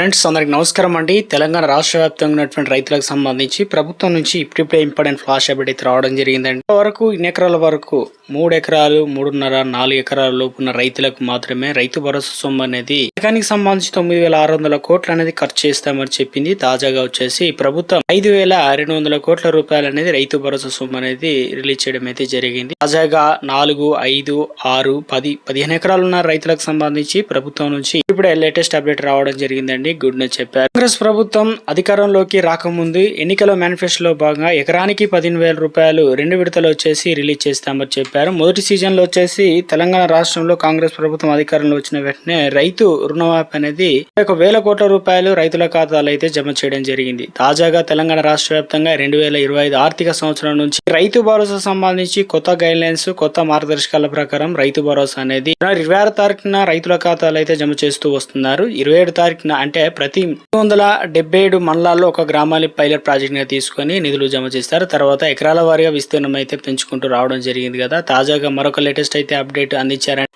Friends అందరికి నమస్కారం అండి. తెలంగాణ రాష్ట్ర వ్యాప్తంగా ఉన్నటువంటి రైతులకు సంబంధించి ప్రభుత్వం నుంచి ఇప్పుడిప్పుడే ఇంపార్టెంట్ ఫ్లాష్ అప్డేట్ అయితే రావడం జరిగిందండి. వరకు ఇన్ని ఎకరాల వరకు మూడు ఎకరాలు మూడున్నర నాలుగు ఎకరాల లోపు ఉన్న రైతులకు మాత్రమే రైతు భరోసా సొమ్ము అనేది పథకానికి సంబంధించి తొమ్మిది వేల ఆరు వందల కోట్లు అనేది ఖర్చు చేస్తామని చెప్పింది. తాజాగా వచ్చేసి ప్రభుత్వం ఐదు వేల రెండు వందల కోట్ల రూపాయలు అనేది రైతు భరోసా సొమ్ము అనేది రిలీజ్ చేయడం అయితే జరిగింది. తాజాగా నాలుగు ఐదు ఆరు పది పదిహేను ఎకరాలు ఉన్న రైతులకు సంబంధించి ప్రభుత్వం నుంచి ఇప్పుడే లేటెస్ట్ అప్డేట్ రావడం జరిగిందండి. గుడ్ న్యూస్ చెప్పారు. కాంగ్రెస్ ప్రభుత్వం అధికారంలోకి రాకముందు ఎన్నికల మేనిఫెస్టోలో భాగంగా ఎకరానికి పదిహేను వేల రూపాయలు రెండు విడతలు వచ్చేసి రిలీజ్ చేస్తామని చెప్పారు. మొదటి సీజన్లో వచ్చేసి తెలంగాణ రాష్ట్రంలో కాంగ్రెస్ ప్రభుత్వం అధికారంలో వచ్చిన వెంటనే రైతు రుణమాఫీ అనేది ఒక వేల కోట్ల రూపాయలు రైతుల ఖాతాలు అయితే జమ చేయడం జరిగింది. తాజాగా తెలంగాణ రాష్ట్ర వ్యాప్తంగా రెండు వేల ఇరవై ఐదు ఆర్థిక సంవత్సరం నుంచి రైతు భరోసా సంబంధించి కొత్త గైడ్ లైన్స్ కొత్త మార్గదర్శకాల ప్రకారం రైతు భరోసా అనేది ఇరవై ఆరు తారీఖున రైతుల ఖాతాలు అయితే జమ చేస్తూ వస్తున్నారు. ఇరవై ఏడు తారీఖున అంటే ప్రతి వందల డెబ్బై ఏడు మండలాల్లో ఒక గ్రామాన్ని పైలట్ ప్రాజెక్ట్గా తీసుకొని నిధులు జమ చేస్తారు. తర్వాత ఎకరాల వారీగా విస్తీర్ణం అయితే పెంచుకుంటూ రావడం జరిగింది కదా. తాజాగా మరొక లేటెస్ట్ అయితే అప్డేట్ అందించారని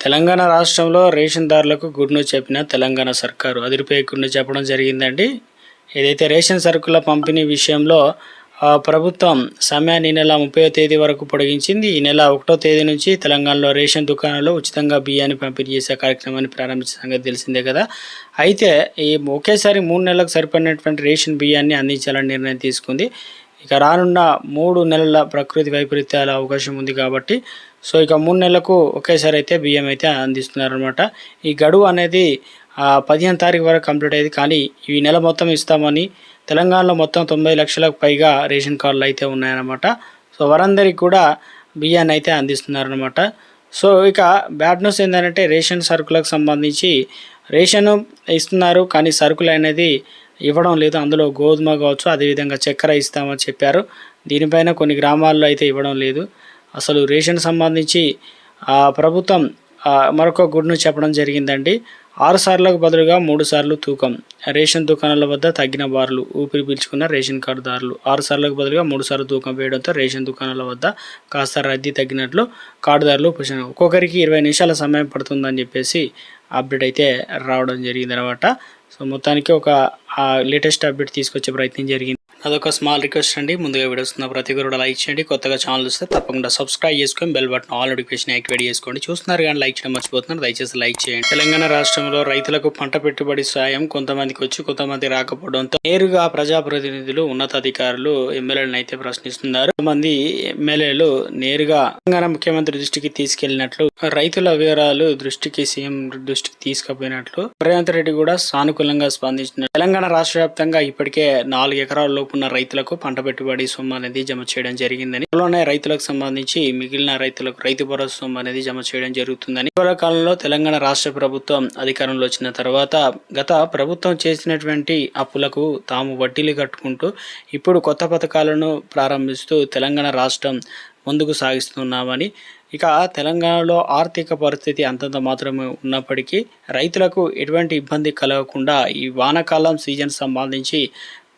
తెలంగాణ రాష్ట్రంలో రేషన్ దారులకు గుడ్ న్యూస్ చెప్పిన తెలంగాణ సర్కారు. అదిరిపోయే గుడ్ న్యూస్ చెప్పడం జరిగిందండి. ఏదైతే రేషన్ సరుకుల పంపిణీ విషయంలో ప్రభుత్వం సమయాన్ని ఈ నెల ముప్పై తేదీ వరకు పొడిగించింది. ఈ నెల ఒకటో తేదీ నుంచి తెలంగాణలో రేషన్ దుకాణాల్లో ఉచితంగా బియ్యాన్ని పంపిణీ చేసే కార్యక్రమాన్ని ప్రారంభించిన సంగతి తెలిసిందే కదా. అయితే ఈ ఒకేసారి మూడు నెలలకు సరిపడినటువంటి రేషన్ బియ్యాన్ని అందించాలని నిర్ణయం తీసుకుంది. ఇక రానున్న మూడు నెలల ప్రకృతి వైపరీత్యాల అవకాశం ఉంది కాబట్టి సో ఇక మూడు నెలలకు ఒకేసారి అయితే బియ్యం అయితే అందిస్తున్నారనమాట ఈ గడువు అనేది పదిహేను తారీఖు వరకు కంప్లీట్ అయ్యేది. కానీ ఈ నెల మొత్తం ఇస్తామని తెలంగాణలో మొత్తం తొంభై లక్షలకు పైగా రేషన్ కార్డులు అయితే ఉన్నాయన్నమాట. సో వారందరికీ కూడా బియ్యాన్ని అయితే అందిస్తున్నారనమాట సో ఇక బ్యాడ్ న్యూస్ ఏంటంటే రేషన్ సరుకులకు సంబంధించి రేషన్ ఇస్తున్నారు కానీ సరుకులు అనేది ఇవ్వడం లేదు. అందులో గోధుమ కావచ్చు అదేవిధంగా చక్కెర ఇస్తామని చెప్పారు. దీనిపైన కొన్ని గ్రామాల్లో అయితే ఇవ్వడం లేదు. అసలు రేషన్ సంబంధించి ప్రభుత్వం మరొక గుడ్ను చెప్పడం జరిగిందండి. ఆరు సార్లకు బదులుగా మూడు సార్లు తూకం. రేషన్ దుకాణాల వద్ద తగ్గిన బార్లు ఊపిరి పీల్చుకున్న రేషన్ కార్డుదారులు. ఆరు సార్లకు బదులుగా మూడు సార్లు తూకం వేయడంతో రేషన్ దుకాణాల వద్ద కాస్త రద్దీ తగ్గినట్లు కార్డుదారులు పుషణ ఒక్కొక్కరికి ఇరవై నిమిషాల సమయం పడుతుందని చెప్పేసి అప్డేట్ అయితే రావడం జరిగింది అనమాట సో మొత్తానికి ఒక లేటెస్ట్ అప్డేట్ తీసుకొచ్చే ప్రయత్నం జరిగింది. అదొక స్మాల్ రిక్వెస్ట్ అండి. ముందుగా విడుస్తున్న ప్రతి కూడా లైక్ చేయండి. కొత్తగా ఛానల్ వస్తే తప్పకుండా సబ్స్క్రైబ్ చేసుకొని bell button all notification activate చేసుకోండి. చూస్తున్నారు కానీ లైక్ చేయడం మర్చిపోతున్నారు. దయచేసి లైక్ చేయండి. తెలంగాణ రాష్ట్రంలో రైతులకు పంట పెట్టుబడి సాయం కొంతమందికి వచ్చి కొంతమంది రాకపోవడంతో నేరుగా ప్రజాప్రతినిధులు ఉన్నతాధికారులు ఎమ్మెల్యేలను అయితే ప్రశ్నిస్తున్నారు. కొంతమంది ఎమ్మెల్యేలు నేరుగా తెలంగాణ ముఖ్యమంత్రి దృష్టికి తీసుకెళ్ళినట్లు రైతుల వివరాలు దృష్టికి సీఎం దృష్టికి తీసుకుపోయినట్లు రేవంత్ రెడ్డి కూడా సానుకూలంగా స్పందించిన తెలంగాణ రాష్ట్ర వ్యాప్తంగా ఇప్పటికే నాలుగు ఎకరాల లోపు ఉన్న రైతులకు పంట పెట్టుబడి సొమ్ము అనేది జమ చేయడం జరిగిందని. త్వరలోనే రైతులకు సంబంధించి మిగిలిన రైతులకు రైతు భరోసా సొమ్ము అనేది జమ చేయడం జరుగుతుందని. ఇటీవల కాలంలో తెలంగాణ రాష్ట్ర ప్రభుత్వం అధికారంలో వచ్చిన తర్వాత గత ప్రభుత్వం చేసినటువంటి అప్పులకు తాము వడ్డీలు కట్టుకుంటూ ఇప్పుడు కొత్త పథకాలను ప్రారంభిస్తూ తెలంగాణ రాష్ట్రం ముందుకు సాగిస్తున్నామని. ఇక తెలంగాణలో ఆర్థిక పరిస్థితి అంతంత మాత్రమే ఉన్నప్పటికీ రైతులకు ఎటువంటి ఇబ్బంది కలగకుండా ఈ వానాకాలం సీజన్ సంబంధించి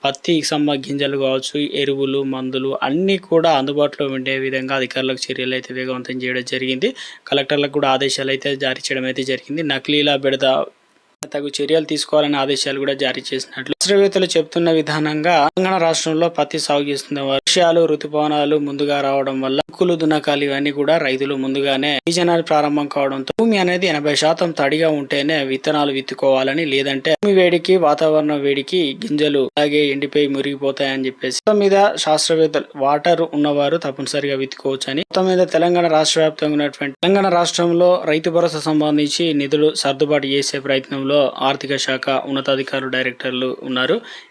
పత్తి సమ్మ గింజలు కావచ్చు ఎరువులు మందులు అన్నీ కూడా అందుబాటులో ఉండే విధంగా అధికారులకు చర్యలు అయితే వేగవంతం చేయడం జరిగింది. కలెక్టర్లకు కూడా ఆదేశాలు అయితే జారీ చేయడం అయితే జరిగింది. నకిలీల బెడద తగు చర్యలు తీసుకోవాలని ఆదేశాలు కూడా జారీ చేసినట్లు శాస్త్రవేత్తలు చెప్తున్న విధానంగా తెలంగాణ రాష్ట్రంలో పత్తి సాగు చేస్తున్న వర్షాలు ఋతుపవనాలు ముందుగా రావడం వల్ల కులు దున్నకాలు ఇవన్నీ కూడా రైతులు ముందుగానే సీజనాలు ప్రారంభం కావడంతో భూమి అనేది ఎనభై శాతం తడిగా ఉంటేనే విత్తనాలు విత్తుకోవాలని లేదంటే భూమి వేడికి వాతావరణ వేడికి గింజలు అలాగే ఎండిపోయి మురిగిపోతాయని చెప్పేసి మొత్తం మీద శాస్త్రవేత్తలు వాటర్ ఉన్నవారు తప్పనిసరిగా విత్తుకోవచ్చని మొత్తం మీద తెలంగాణ రాష్ట్ర వ్యాప్తంగా ఉన్నటువంటి తెలంగాణ రాష్ట్రంలో రైతు భరోసా సంబంధించి నిధులు సర్దుబాటు చేసే ప్రయత్నంలో ఆర్థిక శాఖ ఉన్నతాధికారులు డైరెక్టర్లు ఉన్నారు.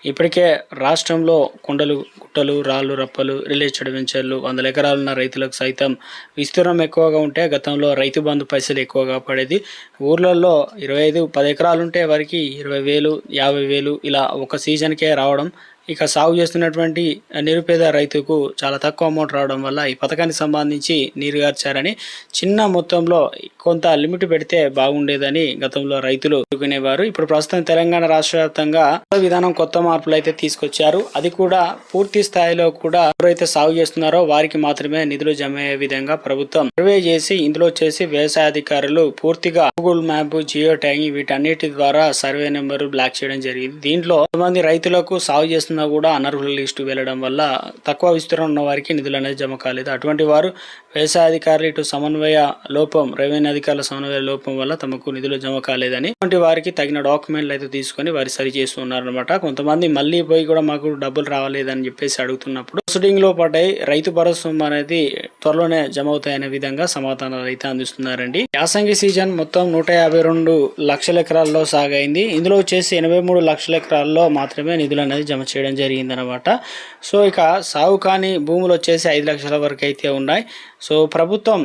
ఇప్పటికే రాష్ట్రంలో కొండలు గుట్టలు రాళ్ళు రప్పలు రిలేటెడ్ వెంచర్లు వందల ఎకరాలున్న రైతులకు సైతం విస్తీర్ణం ఎక్కువగా ఉంటే గతంలో రైతు బంధు పైసలు ఎక్కువగా పడేది. ఊర్లలో ఇరవై ఐదు పది ఎకరాలు ఉంటే వారికి ఇరవై వేలు యాభై వేలు ఇలా ఒక సీజన్కే రావడం ఇక సాగు చేస్తున్నటువంటి నిరుపేద రైతుకు చాలా తక్కువ అమౌంట్ రావడం వల్ల ఈ పథకానికి సంబంధించి నీరుగార్చారని చిన్న మొత్తంలో కొంత లిమిట్ పెడితే బాగుండేదని గతంలో రైతులు ఎదుర్కొనేవారు ఇప్పుడు ప్రస్తుతం తెలంగాణ రాష్ట్ర వ్యాప్తంగా విధానం కొత్త మార్పులు అయితే తీసుకొచ్చారు. అది కూడా పూర్తి స్థాయిలో కూడా ఎవరైతే సాగు చేస్తున్నారో వారికి మాత్రమే నిధులు జమ అయ్యే విధంగా ప్రభుత్వం సర్వే చేసి ఇందులో వచ్చేసి వ్యవసాయ అధికారులు పూర్తిగా గూగుల్ మ్యాప్ జియో ట్యాగింగ్ వీటన్నిటి ద్వారా సర్వే నెంబర్ బ్లాక్ చేయడం జరిగింది. దీంట్లో కొంతమంది రైతులకు సాగు చేస్తున్న కూడా అనర్హుల లిస్టు వెళ్ళడం వల్ల తక్కువ విస్తీర్ణం ఉన్న వారికి నిధులు అనేది జమ కాలేదు. అటువంటి వారు వ్యవసాయ అధికారులు ఇటు సమన్వయ లోపం రెవెన్యూ అధికారుల సమన్వయ లోపం వల్ల తమకు నిధులు జమ కాలేదని అటువంటి వారికి తగిన డాక్యుమెంట్లు అయితే తీసుకొని వారి సరి చేస్తున్నారనమాట కొంతమంది మళ్ళీ పోయి కూడా మాకు డబ్బులు రావలేదని చెప్పేసి అడుగుతున్నప్పుడు ప్రొసీడింగ్లో పడ్డాయి రైతు భరోసా అనేది త్వరలోనే జమ అవుతాయనే విధంగా సమాధానాలు అయితే అందిస్తున్నారండి. యాసంగి సీజన్ మొత్తం నూట యాభై రెండు లక్షల ఎకరాల్లో సాగైంది. ఇందులో వచ్చేసి ఎనభై మూడు లక్షల ఎకరాల్లో మాత్రమే నిధులు అనేది జమ చేయడం జరిగిందనమాట సో ఇక సాగు కాని భూములు వచ్చేసి ఐదు లక్షల వరకు అయితే ఉన్నాయి. సో ప్రభుత్వం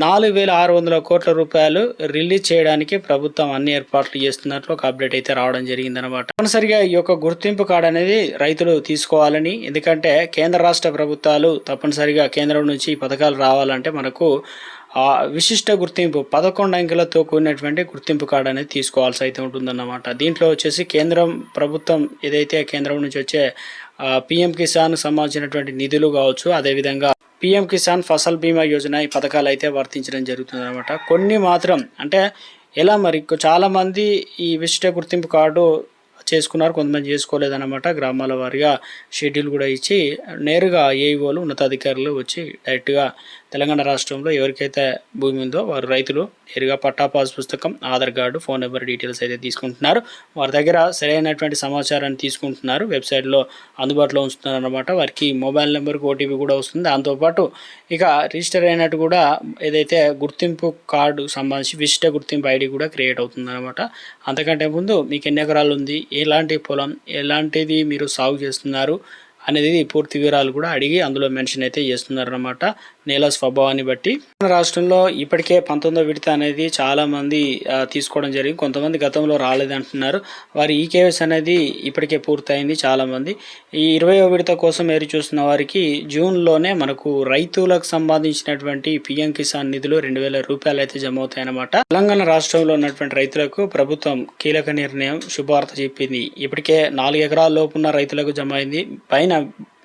నాలుగు వేల ఆరు వందల కోట్ల రూపాయలు రిలీజ్ చేయడానికి ప్రభుత్వం అన్ని ఏర్పాట్లు చేస్తున్నట్లు ఒక అప్డేట్ అయితే రావడం జరిగిందనమాట తప్పనిసరిగా ఈ యొక్క గుర్తింపు కార్డు అనేది రైతులు తీసుకోవాలని ఎందుకంటే కేంద్ర రాష్ట్ర ప్రభుత్వాలు తప్పనిసరిగా కేంద్రం నుంచి ఈ పథకాలు రావాలంటే మనకు ఆ విశిష్ట గుర్తింపు పదకొండు అంకెలతో కూడినటువంటి గుర్తింపు కార్డు అనేది తీసుకోవాల్సి అయితే ఉంటుందన్నమాట. దీంట్లో వచ్చేసి కేంద్రం ప్రభుత్వం ఏదైతే కేంద్రం నుంచి వచ్చే పిఎం కిసాన్ సంబంధించినటువంటి నిధులు కావచ్చు అదేవిధంగా పిఎం కిసాన్ ఫసల్ బీమా యోజన ఈ పథకాలు అయితే వర్తించడం జరుగుతుంది అనమాట కొన్ని మాత్రం అంటే ఎలా మరి చాలామంది ఈ విశిష్ట గుర్తింపు కార్డు చేసుకున్నారు కొంతమంది చేసుకోలేదన్నమాట. గ్రామాల వారిగా షెడ్యూల్ కూడా ఇచ్చి నేరుగా ఏఈఓలు ఉన్నతాధికారులు వచ్చి డైరెక్ట్గా తెలంగాణ రాష్ట్రంలో ఎవరికైతే భూమి ఉందో వారు రైతులు నేరుగా పట్టా పాస్ పుస్తకం Aadhaar card phone number details అయితే తీసుకుంటున్నారు. వారి దగ్గర సరైనటువంటి సమాచారాన్ని తీసుకుంటున్నారు. వెబ్సైట్లో అందుబాటులో ఉంచుతున్నారు అనమాట వారికి మొబైల్ నెంబర్కి ఓటీపీ కూడా వస్తుంది. దాంతోపాటు ఇక రిజిస్టర్ అయినట్టు కూడా ఏదైతే గుర్తింపు కార్డు సంబంధించి విశిష్ట గుర్తింపు ఐడి కూడా క్రియేట్ అవుతుందన్నమాట. అంతకంటే ముందు మీకు ఎన్ని ఎకరాలు ఉంది ఎలాంటి పొలం ఎలాంటిది మీరు సాగు చేస్తున్నారు అనేది పూర్తి వివరాలు కూడా అడిగి అందులో మెన్షన్ అయితే చేస్తున్నారన్నమాట. నేల స్వభావాన్ని బట్టి. మన రాష్ట్రంలో ఇప్పటికే పంతొమ్మిదో విడత అనేది చాలా మంది తీసుకోవడం జరిగింది. కొంతమంది గతంలో రాలేదంటున్నారు వారి ఈ కేవైసీ అనేది ఇప్పటికే పూర్తయింది చాలా మంది. ఈ ఇరవయో విడత కోసం ఎదురు చూస్తున్న వారికి జూన్లోనే మనకు రైతులకు సంబంధించినటువంటి పిఎం కిసాన్ నిధులు రెండు వేల రూపాయలు అయితే జమ అవుతాయన్నమాట తెలంగాణ రాష్ట్రంలో ఉన్నటువంటి రైతులకు ప్రభుత్వం కీలక నిర్ణయం శుభవార్త చెప్పింది. ఇప్పటికే నాలుగు ఎకరాల లోపు ఉన్న రైతులకు జమ అయింది. పైన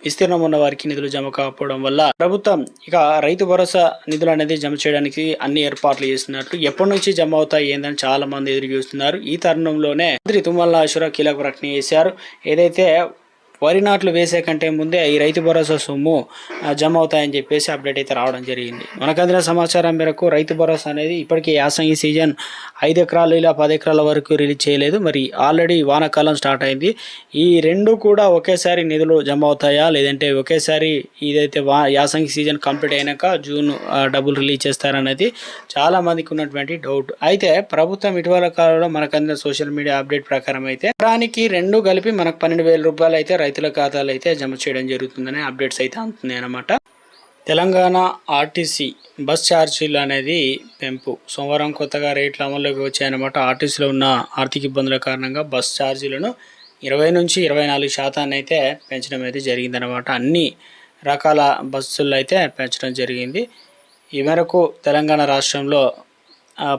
విస్తీర్ణం ఉన్న వారికి నిధులు జమ కాకపోవడం వల్ల ప్రభుత్వం ఇక రైతు భరోసా నిధులు అనేది జమ చేయడానికి అన్ని ఏర్పాట్లు చేస్తున్నట్లు ఎప్పటి నుంచి జమ అవుతాయి ఏందని చాలా మంది ఎదురు చూస్తున్నారు. ఈ తరుణంలోనే మంత్రి తుమ్మల నాగేశ్వరరావు కీలక ప్రకటన చేశారు. ఏదైతే వరి నాట్లు వేసే కంటే ముందే ఈ రైతు భరోసా సొమ్ము జమ అవుతాయని చెప్పేసి అప్డేట్ అయితే రావడం జరిగింది. మనకు అందిన సమాచారం మేరకు రైతు భరోసా అనేది ఇప్పటికీ యాసంగి సీజన్ ఐదు ఎకరాలు ఇలా పది ఎకరాల వరకు రిలీజ్ చేయలేదు. మరి ఆల్రెడీ వానాకాలం స్టార్ట్ అయింది. ఈ రెండు కూడా ఒకేసారి నిధులు జమ అవుతాయా? లేదంటే ఒకేసారి ఇదైతే వా యాసంగి సీజన్ కంప్లీట్ అయినాక జూన్ డబ్బులు రిలీజ్ చేస్తారనేది చాలా మందికి ఉన్నటువంటి డౌట్. అయితే ప్రభుత్వం ఇటీవల కాలంలో మనకు అందిన సోషల్ మీడియా అప్డేట్ ప్రకారం అయితే ఎకరానికి రెండు కలిపి మనకు పన్నెండు వేల రూపాయలు అయితే రైతుల ఖాతాలు అయితే జమ చేయడం జరుగుతుందని అప్డేట్స్ అయితే అందుతున్నాయి అన్నమాట. తెలంగాణ ఆర్టీసీ బస్ ఛార్జీలు అనేది పెంపు. సోమవారం కొత్తగా రేట్లు అమల్లోకి వచ్చాయన్నమాట ఆర్టీసీలో ఉన్న ఆర్థిక ఇబ్బందుల కారణంగా బస్ ఛార్జీలను ఇరవై నుంచి ఇరవై నాలుగు శాతాన్ని అయితే పెంచడం అయితే జరిగిందనమాట అన్ని రకాల బస్సుల్లో అయితే పెంచడం జరిగింది. ఈ మేరకు తెలంగాణ రాష్ట్రంలో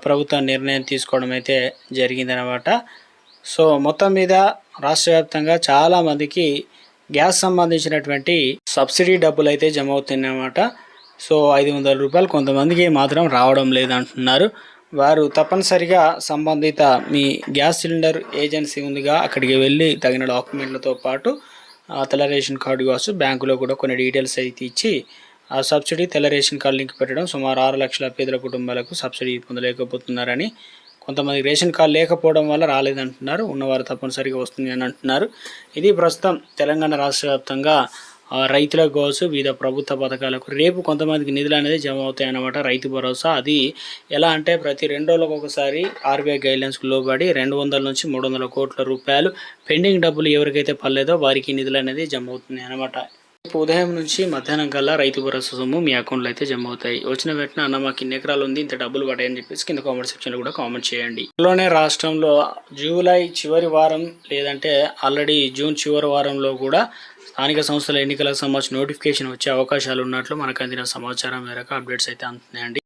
ప్రభుత్వం నిర్ణయం తీసుకోవడం అయితే జరిగిందనమాట సో మొత్తం మీద రాష్ట్ర వ్యాప్తంగా చాలా మందికి గ్యాస్ సంబంధించినటువంటి సబ్సిడీ డబ్బులు అయితే జమ అవుతున్నాయన్నమాట. సో ఐదు వందల రూపాయలు కొంతమందికి మాత్రం రావడం లేదంటున్నారు. వారు తప్పనిసరిగా సంబంధిత మీ గ్యాస్ సిలిండర్ ఏజెన్సీ ఉందిగా అక్కడికి వెళ్ళి తగిన డాక్యుమెంట్లతో పాటు ఆ, తెల్ల రేషన్ కార్డు కావచ్చు బ్యాంకులో కూడా కొన్ని డీటెయిల్స్ అయితే ఇచ్చి ఆ సబ్సిడీ తెల్ల రేషన్ కార్డు లింక్ పెట్టడం సుమారు ఆరు లక్షల పేదల కుటుంబాలకు సబ్సిడీ పొందలేకపోతున్నారని కొంతమంది రేషన్ కార్డు లేకపోవడం వల్ల రాలేదంటున్నారు. ఉన్నవారు తప్పనిసరిగా వస్తుంది అని అంటున్నారు. ఇది ప్రస్తుతం తెలంగాణ రాష్ట్ర వ్యాప్తంగా రైతుల రైతులకు కావచ్చు వివిధ ప్రభుత్వ పథకాలకు రేపు కొంతమందికి నిధులు అనేది జమ అవుతాయి అన్నమాట రైతు భరోసా. అది ఎలా అంటే ప్రతి రెండు రోజులకు ఒకసారి ఆర్బీఐ గైడ్లైన్స్కు లోబడి రెండు వందల నుంచి మూడు వందల కోట్ల రూపాయలు పెండింగ్ డబ్బులు ఎవరికైతే పర్లేదో వారికి నిధులు అనేది జమ అవుతుంది అన్నమాట. ఉదయం నుంచి మధ్యాహ్నం కల్లా రైతు భరోసా సొమ్ము మీ అకౌంట్లో అయితే జమ అవుతాయి. వచ్చిన వెంటనే అన్న మాకు ఇన్ని ఎకరాలు ఉంది ఇంత డబ్బులు పడాయని చెప్పేసి కింద కామెంట్ సెక్షన్లో కూడా కామెంట్ చేయండి. త్వరలోనే రాష్ట్రంలో జూలై చివరి వారం లేదంటే ఆల్రెడీ జూన్ చివరి వారంలో కూడా స్థానిక సంస్థల ఎన్నికలకు సంబంధించిన నోటిఫికేషన్ వచ్చే అవకాశాలు ఉన్నట్లు మనకు అందిన సమాచారం మేరకు అప్డేట్స్ అయితే అందుతున్నాయండి.